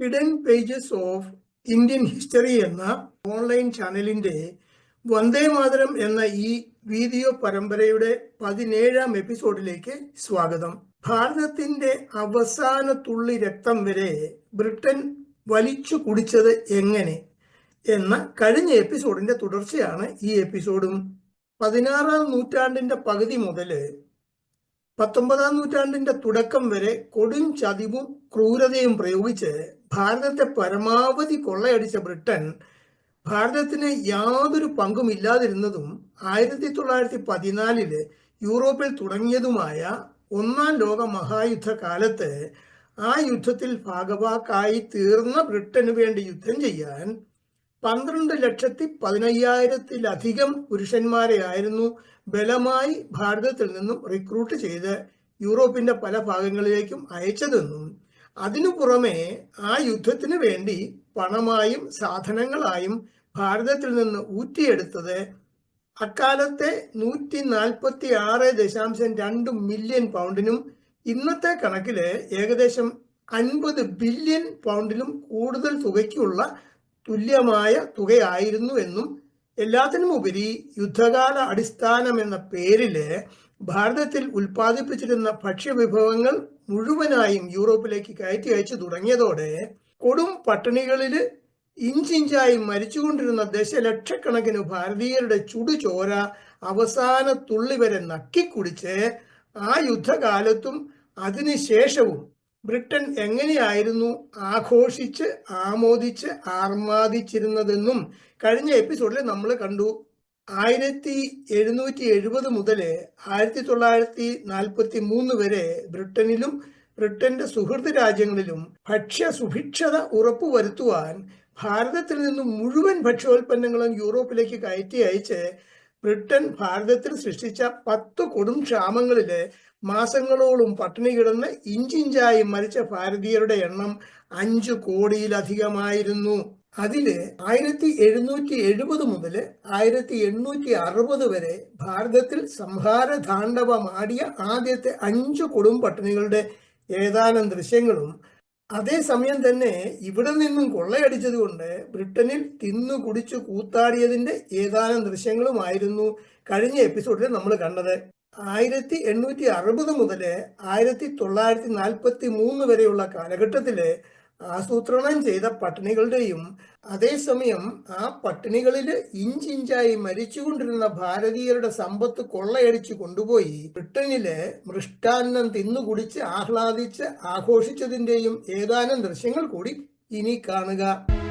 Hidden pages of Indian history എന്ന online ചാനലിന്റെ വന്ദേ മാതരം എന്ന ഈ വീഡിയോ പരമ്പരയുടെ പതിനേഴാം എപ്പിസോഡിലേക്ക് സ്വാഗതം. ഭാരതത്തിന്റെ അവസാന തുള്ളി രക്തം വരെ ബ്രിട്ടൻ വലിച്ചു കുടിച്ചത് എങ്ങനെ? എന്ന കഴിഞ്ഞ എപ്പിസോഡിന്റെ തുടർച്ചയാണ് ഈ എപ്പിസോഡും പതിനാറാം നൂറ്റാണ്ടിന്റെ പകുതി മുതൽ പത്തൊമ്പതാം നൂറ്റാണ്ടിന്റെ തുടക്കം വരെ കൊടും ചതിവും ക്രൂരതയും പ്രയോഗിച്ച് ഭാരതത്തെ പരമാവധി കൊള്ളയടിച്ച ബ്രിട്ടൻ ഭാരതത്തിന് യാതൊരു പങ്കും ഇല്ലാതിരുന്നതും ആയിരത്തി തൊള്ളായിരത്തി പതിനാലിൽ യൂറോപ്പിൽ തുടങ്ങിയതുമായ ഒന്നാം ലോക മഹായുദ്ധ കാലത്ത് ആ യുദ്ധത്തിൽ ഭാഗവാക്കായി തീർന്ന ബ്രിട്ടന് വേണ്ടി യുദ്ധം ചെയ്യാൻ പന്ത്രണ്ട് ലക്ഷത്തി പതിനയ്യായിരത്തിലധികം പുരുഷന്മാരെ ആയിരുന്നു ബലമായി ഭാരതത്തിൽ നിന്നും റിക്രൂട്ട് ചെയ്ത് യൂറോപ്പിന്റെ പല ഭാഗങ്ങളിലേക്കും അയച്ചതെന്നും അതിനു പുറമെ ആ യുദ്ധത്തിന് വേണ്ടി പണമായും സാധനങ്ങളായും ഭാരതത്തിൽ നിന്ന് ഊറ്റിയെടുത്തത് അക്കാലത്തെ നൂറ്റി നാൽപ്പത്തി ആറ് ദശാംശം രണ്ട് മില്യൺ പൗണ്ടിനും ഇന്നത്തെ കണക്കിൽ ഏകദേശം അൻപത് ബില്യൺ പൗണ്ടിലും കൂടുതൽ തുകയ്ക്കുള്ള തുല്യമായ തുകയായിരുന്നു എന്നും എല്ലാത്തിനും ഉപരി യുദ്ധകാല അടിസ്ഥാനം എന്ന പേരിൽ ഭാരതത്തിൽ ഉൽപ്പാദിപ്പിച്ചിരുന്ന ഭക്ഷ്യവിഭവങ്ങൾ മുഴുവനായും യൂറോപ്പിലേക്ക് കയറ്റി അയച്ചു തുടങ്ങിയതോടെ കൊടും പട്ടിണികളിൽ ഇഞ്ചിഞ്ചായി മരിച്ചുകൊണ്ടിരുന്ന ദശലക്ഷക്കണക്കിന് ഭാരതീയരുടെ ചുടുചോര അവസാന തുള്ളി വരെ നക്കിക്കുടിച്ച് ആ യുദ്ധകാലത്തും അതിനുശേഷവും ബ്രിട്ടൻ എങ്ങനെയായിരുന്നു ആഘോഷിച്ച് ആമോദിച്ച് ആർമാദിച്ചിരുന്നതെന്നും കഴിഞ്ഞ എപ്പിസോഡിൽ നമ്മൾ കണ്ടു. ആയിരത്തി എഴുന്നൂറ്റി എഴുപത് മുതൽ ആയിരത്തി തൊള്ളായിരത്തി നാൽപ്പത്തി മൂന്ന് വരെ ബ്രിട്ടനിലും ബ്രിട്ടന്റെ സുഹൃത്ത് രാജ്യങ്ങളിലും ഭക്ഷ്യ സുഭിക്ഷത ഉറപ്പുവരുത്തുവാൻ ഭാരതത്തിൽ നിന്നും മുഴുവൻ ഭക്ഷ്യോൽപ്പന്നങ്ങളും യൂറോപ്പിലേക്ക് കയറ്റി അയച്ച് ബ്രിട്ടൻ ഭാരതത്തിൽ സൃഷ്ടിച്ച പത്ത് കൊടും ക്ഷാമങ്ങളിലെ മാസങ്ങളോളം പട്ടിണി കിടന്ന് ഇഞ്ചിഞ്ചായി മരിച്ച ഭാരതീയരുടെ എണ്ണം അഞ്ചു കോടിയിലധികമായിരുന്നു. അതിൽ ആയിരത്തി എഴുന്നൂറ്റി എഴുപത് മുതൽ ആയിരത്തി എണ്ണൂറ്റി അറുപത് വരെ ഭാരതത്തിൽ സംഹാര താണ്ഡവമാടിയ ആദ്യത്തെ അഞ്ചു കൊടും പട്ടിണികളുടെ ഏതാനും ദൃശ്യങ്ങളും അതേസമയം തന്നെ ഇവിടെ നിന്നും കൊള്ളയടിച്ചതുകൊണ്ട് ബ്രിട്ടനിൽ തിന്നു കുടിച്ചു കൂത്താടിയതിന്റെ ഏതാനും ദൃശ്യങ്ങളുമായിരുന്നു കഴിഞ്ഞ എപ്പിസോഡിൽ നമ്മൾ കണ്ടത്. ആയിരത്തി എണ്ണൂറ്റി അറുപത് മുതൽ ആയിരത്തി തൊള്ളായിരത്തി നാൽപ്പത്തി മൂന്ന് വരെയുള്ള കാലഘട്ടത്തിൽ ആസൂത്രണം ചെയ്ത പട്ടിണികളുടെയും അതേസമയം ആ പട്ടിണികളിൽ ഇഞ്ചിഞ്ചായി മരിച്ചുകൊണ്ടിരുന്ന ഭാരതീയരുടെ സമ്പത്ത് കൊള്ളയടിച്ചു കൊണ്ടുപോയി ബ്രിട്ടനിലെ മൃഷ്ടാന്നം തിന്നുകുടിച്ച് ആഹ്ലാദിച്ച് ആഘോഷിച്ചതിന്റെയും ഏതാനും ദൃശ്യങ്ങൾ കൂടി ഇനി കാണുക.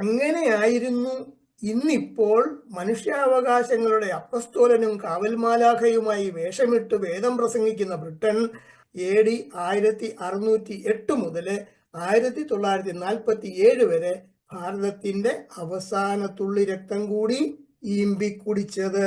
അങ്ങനെയായിരുന്നു ഇന്നിപ്പോൾ മനുഷ്യാവകാശങ്ങളുടെ അപ്പസ്തോലനും കാവൽമാലാഖയുമായി വേഷമിട്ട് വേദം പ്രസംഗിക്കുന്ന ബ്രിട്ടൻ എ ഡി ആയിരത്തി അറുന്നൂറ്റി എട്ട് മുതൽ ആയിരത്തി തൊള്ളായിരത്തി നാൽപ്പത്തി ഏഴ് വരെ ഭാരതത്തിന്റെ അവസാന തുള്ളി രക്തം കൂടി ഈമ്പി കുടിച്ചത്.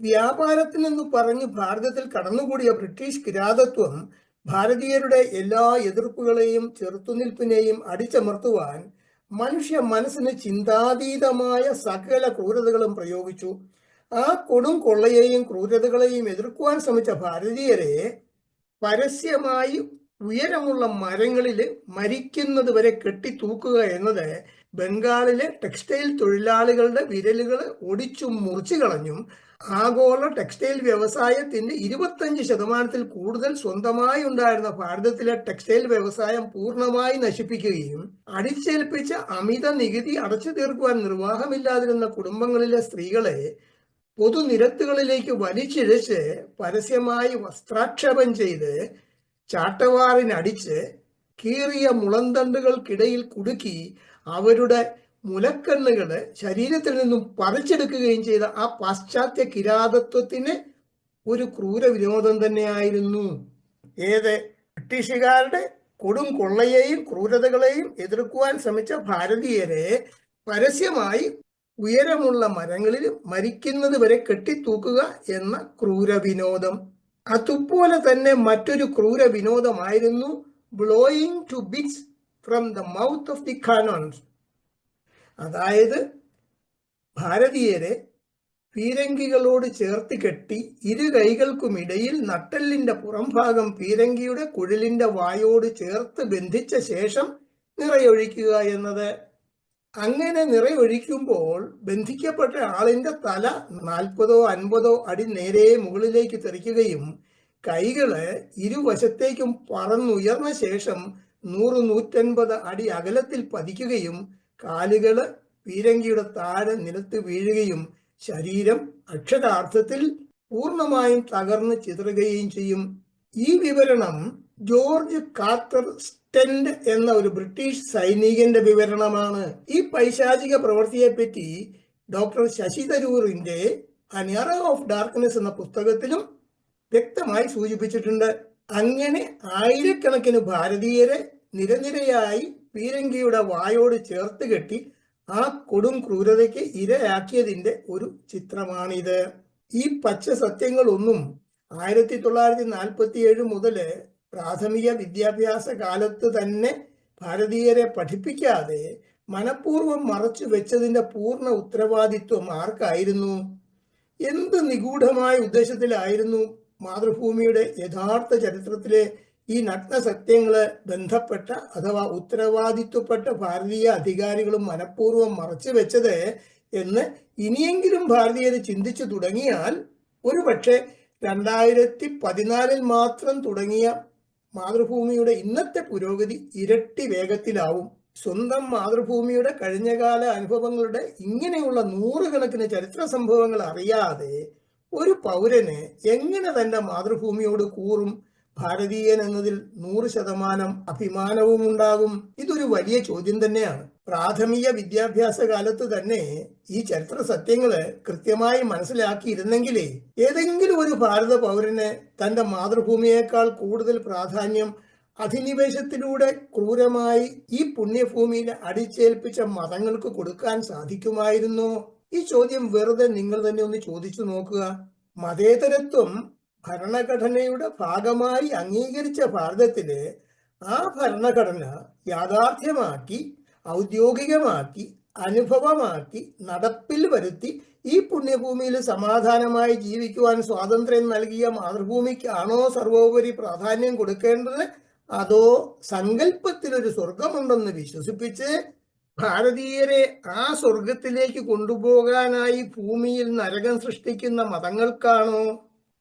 വ്യാപാരത്തിനെന്ന് പറഞ്ഞ് ഭാരതത്തിൽ കടന്നുകൂടിയ ബ്രിട്ടീഷ് കിരാതത്വം ഭാരതീയരുടെ എല്ലാ എതിർപ്പുകളെയും ചെറുത്തുനിൽപ്പിനെയും അടിച്ചമർത്തുവാൻ മനുഷ്യ മനസ്സിന് ചിന്താതീതമായ സകല ക്രൂരതകളും പ്രയോഗിച്ചു. ആ കൊടും കൊള്ളയെയും ക്രൂരതകളെയും എതിർക്കുവാൻ ശ്രമിച്ച ഭാരതീയരെ പരസ്യമായി ഉയരമുള്ള മരങ്ങളിൽ മരിക്കുന്നത് വരെ കെട്ടിത്തൂക്കുക എന്നത് ബംഗാളിലെ ടെക്സ്റ്റൈൽ തൊഴിലാളികളുടെ വിരലുകൾ ഒടിച്ചും മുറിച്ചു കളഞ്ഞും ആഗോള ടെക്സ്റ്റൈൽ വ്യവസായത്തിന്റെ ഇരുപത്തഞ്ച് ശതമാനത്തിൽ കൂടുതൽ സ്വന്തമായി ഉണ്ടായിരുന്ന ഭാരതത്തിലെ ടെക്സ്റ്റൈൽ വ്യവസായം പൂർണമായി നശിപ്പിക്കുകയും അടിച്ചേൽപ്പിച്ച അമിത നികുതി അടച്ചു തീർക്കുവാൻ നിർവാഹമില്ലാതിരുന്ന കുടുംബങ്ങളിലെ സ്ത്രീകളെ പൊതുനിരത്തുകളിലേക്ക് വലിച്ചിഴച്ച് പരസ്യമായി വസ്ത്രാക്ഷേപം ചെയ്ത് ചാട്ടവാറിനടിച്ച് കീറിയ മുളന്തണ്ടുകൾക്കിടയിൽ കുടുക്കി അവരുടെ മുലക്കണ്ണുകളെ ശരീരത്തിൽ നിന്നും പറിച്ചെടുക്കുകയും ചെയ്ത ആ പാശ്ചാത്യ കിരാതത്വത്തിന് ഒരു ക്രൂര വിനോദം തന്നെയായിരുന്നു. ഏത്? ബ്രിട്ടീഷുകാരുടെ കൊടും കൊള്ളയെയും ക്രൂരതകളെയും എതിർക്കുവാൻ ശ്രമിച്ച ഭാരതീയരെ പരസ്യമായി ഉയരമുള്ള മരങ്ങളിൽ മരിക്കുന്നത് വരെ കെട്ടിത്തൂക്കുക എന്ന ക്രൂര വിനോദം അതുപോലെ തന്നെ മറ്റൊരു ക്രൂര വിനോദമായിരുന്നു blowing to bits from the mouth of the cannons അതായത് ഭാരതീയരെ പീരങ്കികളോട് ചേർത്ത് കെട്ടി ഇരു കൈകൾക്കുമിടയിൽ നട്ടെല്ലിന്റെ പുറംഭാഗം പീരങ്കിയുടെ കുഴലിന്റെ വായോട് ചേർത്ത് ബന്ധിച്ച ശേഷം നിറയൊഴിക്കുക എന്നത്. അങ്ങനെ നിറയൊഴിക്കുമ്പോൾ ബന്ധിക്കപ്പെട്ട ആളിന്റെ തല നാൽപ്പതോ അൻപതോ അടി നേരെ മുകളിലേക്ക് തെറിക്കുകയും കൈകൾ ഇരുവശത്തേക്കും പറന്നുയർന്ന ശേഷം നൂറ് നൂറ്റൻപത് അടി അകലത്തിൽ പതിക്കുകയും കാലുകൾ പീരങ്കിയുടെ താഴെ നിലത്ത് വീഴുകയും ശരീരം അക്ഷരാർത്ഥത്തിൽ പൂർണമായും തകർന്ന് ചിതറുകയും ചെയ്യും. ഈ വിവരണം ജോർജ് കാത്തർ സ്റ്റെൻഡ് എന്ന ഒരു ബ്രിട്ടീഷ് സൈനികന്റെ വിവരണമാണ്. ഈ പൈശാചിക പ്രവൃത്തിയെപ്പറ്റി ഡോക്ടർ ശശി തരൂറിന്റെ അനിയറ ഓഫ് ഡാർക്ക്നെസ് എന്ന പുസ്തകത്തിലും വ്യക്തമായി സൂചിപ്പിച്ചിട്ടുണ്ട്. അങ്ങനെ ആയിരക്കണക്കിന് ഭാരതീയരെ നിരനിരയായി പീരങ്കിയുടെ വായോട് ചേർത്ത് കെട്ടി ആ കൊടും ക്രൂരതയ്ക്ക് ഇരയാക്കിയതിന്റെ ഒരു ചിത്രമാണിത്. ഈ പച്ച സത്യങ്ങളൊന്നും ആയിരത്തി തൊള്ളായിരത്തി നാൽപ്പത്തി ഏഴ് മുതൽ പ്രാഥമിക വിദ്യാഭ്യാസ കാലത്ത് തന്നെ ഭാരതീയരെ പഠിപ്പിക്കാതെ മനഃപൂർവം മറച്ചു വെച്ചതിന്റെ പൂർണ ഉത്തരവാദിത്വം ആർക്കായിരുന്നു? എന്ത് നിഗൂഢമായ ഉദ്ദേശത്തിലായിരുന്നു മാതൃഭൂമിയുടെ യഥാർത്ഥ ചരിത്രത്തിലെ ഈ നഗ്ന സത്യങ്ങൾ ബന്ധപ്പെട്ട അഥവാ ഉത്തരവാദിത്വപ്പെട്ട ഭാരതീയ അധികാരികളും മനഃപൂർവം മറച്ചു വെച്ചത് എന്ന് ഇനിയെങ്കിലും ഭാരതീയർ ചിന്തിച്ചു തുടങ്ങിയാൽ ഒരുപക്ഷെ രണ്ടായിരത്തി പതിനാലിൽ മാത്രം തുടങ്ങിയ മാതൃഭൂമിയുടെ ഇന്നത്തെ പുരോഗതി ഇരട്ടി വേഗത്തിലാവും. സ്വന്തം മാതൃഭൂമിയുടെ കഴിഞ്ഞകാല അനുഭവങ്ങളുടെ ഇങ്ങനെയുള്ള നൂറുകണക്കിന് ചരിത്ര സംഭവങ്ങൾ അറിയാതെ ഒരു പൗരന് എങ്ങനെ തന്റെ മാതൃഭൂമിയോട് കൂറും? ഭാരതീയൻ എന്നതിൽ നൂറ് ശതമാനം അഭിമാനവും ഉണ്ടാകും. ഇതൊരു വലിയ ചോദ്യം തന്നെയാണ്. പ്രാഥമിക വിദ്യാഭ്യാസ കാലത്ത് തന്നെ ഈ ചരിത്ര സത്യങ്ങൾ കൃത്യമായി മനസ്സിലാക്കിയിരുന്നെങ്കിലേ ഏതെങ്കിലും ഒരു ഭാരത പൗരന് തന്റെ മാതൃഭൂമിയേക്കാൾ കൂടുതൽ പ്രാധാന്യം അധിനിവേശത്തിലൂടെ ക്രൂരമായി ഈ പുണ്യഭൂമിയിൽ അടിച്ചേൽപ്പിച്ച മതങ്ങൾക്ക് കൊടുക്കാൻ സാധിക്കുമായിരുന്നോ? ഈ ചോദ്യം വെറുതെ നിങ്ങൾ തന്നെ ഒന്ന് ചോദിച്ചു നോക്കുക. മതേതരത്വം ഭരണഘടനയുടെ ഭാഗമായി അംഗീകരിച്ച ഭാരതത്തിൽ ആ ഭരണഘടന യാഥാർത്ഥ്യമാക്കി ഔദ്യോഗികമാക്കി അനുഭവമാക്കി നടപ്പിൽ വരുത്തി ഈ പുണ്യഭൂമിയിൽ സമാധാനമായി ജീവിക്കുവാൻ സ്വാതന്ത്ര്യം നൽകിയ മാതൃഭൂമിക്കാണോ സർവോപരി പ്രാധാന്യം കൊടുക്കേണ്ടത്? അതോ സങ്കല്പത്തിലൊരു സ്വർഗമുണ്ടെന്ന് വിശ്വസിപ്പിച്ച് ഭാരതീയരെ ആ സ്വർഗത്തിലേക്ക് കൊണ്ടുപോകാനായി ഭൂമിയിൽ നരകം സൃഷ്ടിക്കുന്ന മതങ്ങൾക്കാണോ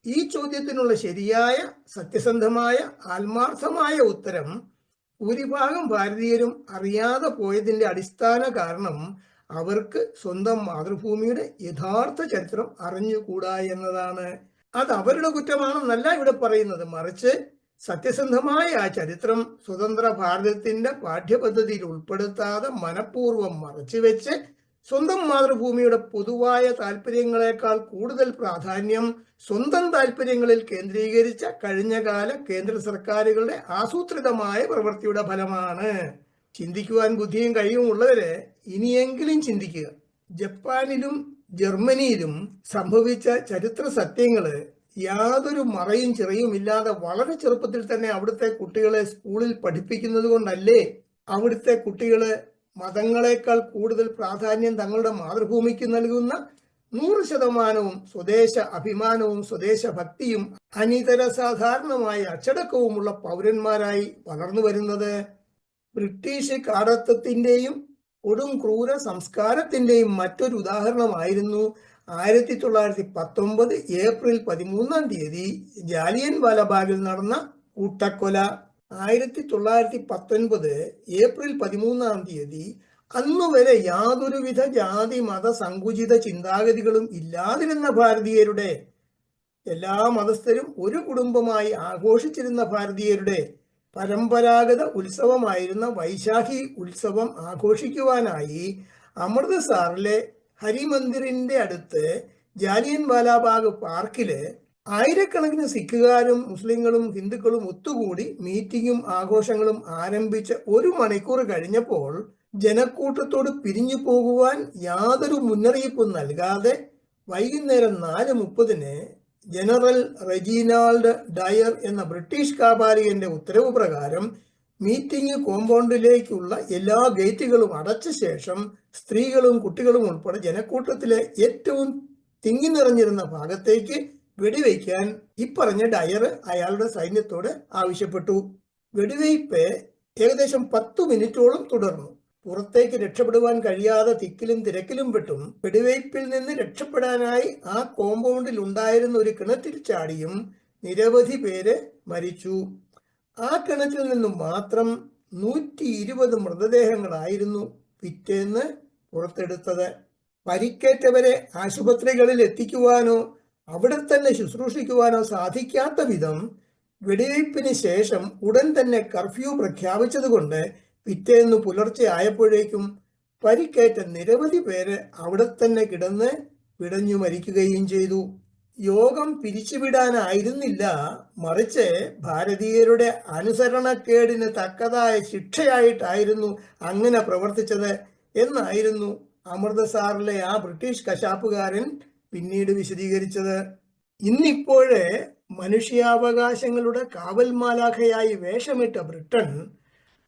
ഈ ചോദ്യത്തിനുള്ള ശരിയായ സത്യസന്ധമായ ആത്മാർത്ഥമായ ഉത്തരം ഭൂരിഭാഗം ഭാരതീയരും അറിയാതെ പോയതിന്റെ അടിസ്ഥാന കാരണം അവർക്ക് സ്വന്തം മാതൃഭൂമിയുടെ യഥാർത്ഥ ചരിത്രം അറിഞ്ഞുകൂടാ എന്നതാണ്. അത് അവരുടെ കുറ്റമാണെന്നല്ല ഇവിടെ പറയുന്നത്. മറിച്ച് സത്യസന്ധമായ ആ ചരിത്രം സ്വതന്ത്ര ഭാരതത്തിന്റെ പാഠ്യപദ്ധതിയിൽ ഉൾപ്പെടുത്താതെ മനഃപൂർവം മറച്ചുവെച്ച് സ്വന്തം മാതൃഭൂമിയുടെ പൊതുവായ താല്പര്യങ്ങളെക്കാൾ കൂടുതൽ പ്രാധാന്യം സ്വന്തം താല്പര്യങ്ങളിൽ കേന്ദ്രീകരിച്ച കഴിഞ്ഞകാല കേന്ദ്ര സർക്കാരുകളുടെ ആസൂത്രിതമായ പ്രവൃത്തിയുടെ ഫലമാണ്. ചിന്തിക്കുവാൻ ബുദ്ധിയും കഴിവും ഉള്ളവര് ഇനിയെങ്കിലും ചിന്തിക്കുക. ജപ്പാനിലും ജർമ്മനിയിലും സംഭവിച്ച ചരിത്ര സത്യങ്ങൾ യാതൊരു മറയും ചിറയും ഇല്ലാതെ വളരെ ചെറുപ്പത്തിൽ തന്നെ അവിടുത്തെ കുട്ടികളെ സ്കൂളിൽ പഠിപ്പിക്കുന്നത് കൊണ്ടല്ലേ അവിടുത്തെ കുട്ടികൾ മതങ്ങളെക്കാൾ കൂടുതൽ പ്രാധാന്യം തങ്ങളുടെ മാതൃഭൂമിക്ക് നൽകുന്ന നൂറ് ശതമാനവും സ്വദേശ അഭിമാനവും സ്വദേശ ഭക്തിയും അനിതര സാധാരണമായ അച്ചടക്കവുമുള്ള പൗരന്മാരായി വളർന്നു വരുന്നത് ബ്രിട്ടീഷ് കാടത്വത്തിന്റെയും കൊടും ക്രൂര സംസ്കാരത്തിന്റെയും മറ്റൊരു ഉദാഹരണമായിരുന്നു ആയിരത്തി തൊള്ളായിരത്തി പത്തൊമ്പത് ഏപ്രിൽ പതിമൂന്നാം തീയതി ജാലിയൻ വാലബാഗിൽ നടന്ന കൂട്ടക്കൊല. ആയിരത്തി തൊള്ളായിരത്തി പത്തൊൻപത് ഏപ്രിൽ പതിമൂന്നാം തീയതി അന്നുവരെ യാതൊരുവിധ ജാതി മത സങ്കുചിത ചിന്താഗതികളും ഇല്ലാതിരുന്ന ഭാരതീയരുടെ എല്ലാ മതസ്ഥരും ഒരു കുടുംബമായി ആഘോഷിച്ചിരുന്ന ഭാരതീയരുടെ പരമ്പരാഗത ഉത്സവമായിരുന്ന വൈശാഖി ഉത്സവം ആഘോഷിക്കുവാനായി അമൃത്സറിലെ ഹരിമന്ദിറിന്റെ അടുത്ത് ജാലിയൻ വാലാബാഗ് പാർക്കിൽ ആയിരക്കണക്കിന് സിഖുകാരും മുസ്ലിങ്ങളും ഹിന്ദുക്കളും ഒത്തുകൂടി മീറ്റിംഗും ആഘോഷങ്ങളും ആരംഭിച്ച ഒരു മണിക്കൂർ കഴിഞ്ഞപ്പോൾ ജനക്കൂട്ടത്തോട് പിരിഞ്ഞു പോകുവാൻ യാതൊരു മുന്നറിയിപ്പും നൽകാതെ വൈകുന്നേരം നാല് മുപ്പതിന് ജനറൽ റെജീനാൾഡ് ഡയർ എന്ന ബ്രിട്ടീഷ് കാപാലികന്റെ ഉത്തരവ് പ്രകാരം മീറ്റിംഗ് കോമ്പൗണ്ടിലേക്കുള്ള എല്ലാ ഗേറ്റുകളും അടച്ച ശേഷം സ്ത്രീകളും കുട്ടികളും ഉൾപ്പെടെ ജനക്കൂട്ടത്തിലെ ഏറ്റവും തിങ്ങി നിറഞ്ഞിരുന്ന ഭാഗത്തേക്ക് വെടിവെക്കാൻ ഇപ്പറഞ്ഞ ഡയർ അയാളുടെ സൈന്യത്തോട് ആവശ്യപ്പെട്ടു. വെടിവെയ്പ് ഏകദേശം പത്തു മിനിറ്റോളം തുടർന്നു. പുറത്തേക്ക് രക്ഷപ്പെടുവാൻ കഴിയാതെ തിക്കിലും തിരക്കിലും പെട്ടും വെടിവയ്പിൽ നിന്ന് രക്ഷപ്പെടാനായി ആ കോമ്പൗണ്ടിൽ ഉണ്ടായിരുന്ന ഒരു കിണറ്റിൽ ചാടിയും നിരവധി പേര് മരിച്ചു. ആ കിണറ്റിൽ നിന്നും മാത്രം നൂറ്റി ഇരുപത് മൃതദേഹങ്ങളായിരുന്നു പിറ്റേന്ന് പുറത്തെടുത്തത്. പരിക്കേറ്റവരെ ആശുപത്രികളിൽ എത്തിക്കുവാനോ അവിടെ തന്നെ ശുശ്രൂഷിക്കുവാനോ സാധിക്കാത്ത വിധം വെടിവയ്പ്പിന് ശേഷം ഉടൻ തന്നെ കർഫ്യൂ പ്രഖ്യാപിച്ചതുകൊണ്ട് പിറ്റേന്ന് പുലർച്ചെ ആയപ്പോഴേക്കും പരിക്കേറ്റ നിരവധി പേര് അവിടെ തന്നെ കിടന്ന് പിടഞ്ഞു മരിക്കുകയും ചെയ്തു. യോഗം പിരിച്ചുവിടാനായിരുന്നില്ല. മറിച്ച് ഭാരതീയരുടെ അനുസരണക്കേടിന് തക്കതായ ശിക്ഷയായിട്ടായിരുന്നു അങ്ങനെ പ്രവർത്തിച്ചത് എന്നായിരുന്നു അമൃതസാറിലെ ആ ബ്രിട്ടീഷ് കശാപ്പുകാരൻ പിന്നീട് വിശദീകരിച്ചത്. ഇന്നിപ്പോഴേ മനുഷ്യാവകാശങ്ങളുടെ കാവൽമാലാഖയായി വേഷമിട്ട ബ്രിട്ടൻ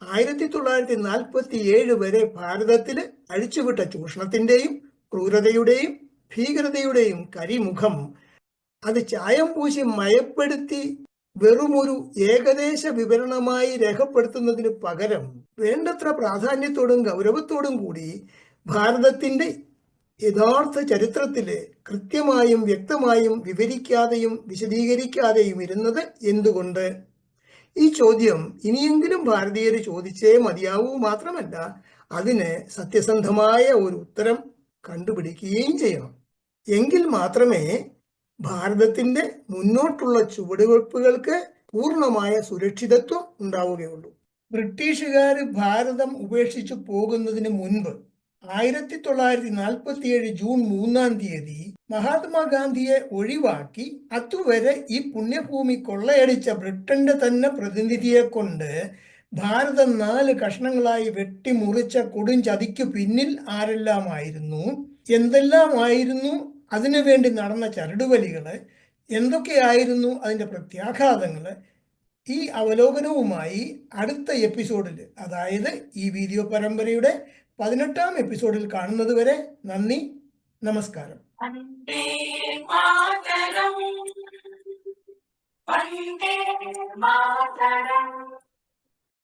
ആയിരത്തി തൊള്ളായിരത്തി നാൽപ്പത്തി ഏഴ് വരെ ഭാരതത്തിൽ അഴിച്ചുവിട്ട ചൂഷണത്തിന്റെയും ക്രൂരതയുടെയും ഭീകരതയുടെയും കരിമുഖം. അത് ചായം പൂശി മയപ്പെടുത്തി വെറുമൊരു ഏകദേശ വിവരണമായി രേഖപ്പെടുത്തുന്നതിന് പകരം വേണ്ടത്ര പ്രാധാന്യത്തോടും ഗൗരവത്തോടും കൂടി ഭാരതത്തിന്റെ യഥാർത്ഥ ചരിത്രത്തിൽ കൃത്യമായും വ്യക്തമായും വിവരിക്കാതെയും വിശദീകരിക്കാതെയും ഇരുന്നത് എന്തുകൊണ്ട്? ഈ ചോദ്യം ഇനിയെങ്കിലും ഭാരതീയർ ചോദിച്ചേ മതിയാവൂ മാത്രമല്ല അതിന് സത്യസന്ധമായ ഒരു ഉത്തരം കണ്ടുപിടിക്കുകയും ചെയ്യണം. എങ്കിൽ മാത്രമേ ഭാരതത്തിന്റെ മുന്നോട്ടുള്ള ചുവടുവെപ്പുകൾക്ക് പൂർണമായ സുരക്ഷിതത്വം ഉണ്ടാവുകയുള്ളൂ. ബ്രിട്ടീഷുകാർ ഭാരതം ഉപേക്ഷിച്ചു പോകുന്നതിന് മുൻപ് ആയിരത്തി തൊള്ളായിരത്തി നാൽപ്പത്തിയേഴ് ജൂൺ മൂന്നാം തീയതി മഹാത്മാഗാന്ധിയെ ഒഴിവാക്കി അതുവരെ ഈ പുണ്യഭൂമി കൊള്ളയടിച്ച ബ്രിട്ടന്റെ തന്നെ പ്രതിനിധിയെ കൊണ്ട് ഭാരതം നാല് കഷ്ണങ്ങളായി വെട്ടിമുറിച്ച കൊടും ചതിക്കു പിന്നിൽ ആരെല്ലാമായിരുന്നു? എന്തെല്ലാമായിരുന്നു? അതിനുവേണ്ടി നടന്ന ചരടുവലികൾ എന്തൊക്കെയായിരുന്നു? അതിന്റെ പ്രത്യാഘാതങ്ങൾ ഈ അവലോകനവുമായി അടുത്ത എപ്പിസോഡിൽ അതായത് ഈ വീഡിയോ പരമ്പരയുടെ പതിനെട്ടാം എപ്പിസോഡിൽ കാണുന്നത് വരെ നന്ദി നമസ്കാരം. വന്ദേ മാതരം.